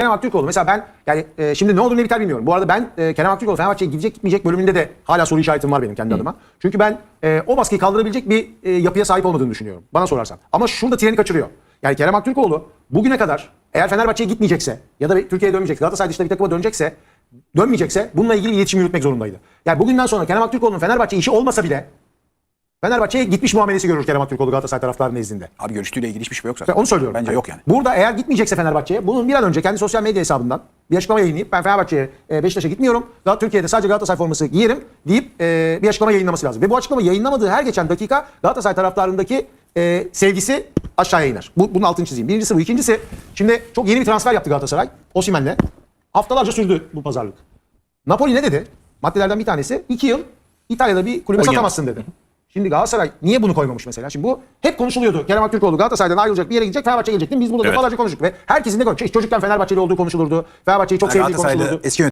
Kerem Aktürkoğlu mesela ben yani e, şimdi ne olur ne biter bilmiyorum. Bu arada ben e, Kerem Aktürkoğlu Fenerbahçe'ye gidecek gitmeyecek bölümünde de hala soru işaretim var benim kendi adıma. Çünkü ben e, o baskıyı kaldırabilecek bir e, yapıya sahip olmadığını düşünüyorum. Bana sorarsan. Ama şurada treni kaçırıyor. Yani Kerem Aktürkoğlu bugüne kadar eğer Fenerbahçe'ye gitmeyecekse ya da Türkiye'ye dönmeyecekse Galatasaray dışında bir takıma dönecekse dönmeyecekse bununla ilgili iletişim yürütmek zorundaydı. Yani bugünden sonra Kerem Aktürkoğlu'nun Fenerbahçe işi olmasa bile Fenerbahçe'ye gitmiş muamelesi görür Kerem Aktürkoğlu Galatasaray taraftarının nezdinde. Abi görüştüğüyle ilgili hiçbir şey yok zaten. Ben onu söylüyorum. Bence yok yani. Burada eğer gitmeyecekse Fenerbahçe'ye bunun bir an önce kendi sosyal medya hesabından bir açıklama yayınlayıp ben Fenerbahçe'ye e, Beşiktaş'a gitmiyorum. Daha Türkiye'de sadece Galatasaray forması giyerim deyip e, bir açıklama yayınlaması lazım. Ve bu açıklama yayınlamadığı her geçen dakika Galatasaray taraftarındaki e, sevgisi aşağıya iner. Bu, bunun altını çizeyim. Birincisi bu. İkincisi şimdi çok yeni bir transfer yaptı Galatasaray. Osimhen'le. Haftalarca sürdü bu pazarlık. Napoli ne dedi? Maddelerden bir tanesi. iki yıl İtalya'da bir kulübe satamazsın dedi. Şimdi Galatasaray niye bunu koymamış mesela? Şimdi bu hep konuşuluyordu. Kerem Aktürkoğlu Galatasaray'dan ayrılacak bir yere gidecek Fenerbahçe'ye gelecek değil mi? Biz burada Evet. defalarca konuştuk ve herkesin de konuştuk. Çocukken Fenerbahçeli olduğu konuşulurdu. Fenerbahçe'yi çok Yani sevdiği konuşulurdu. eski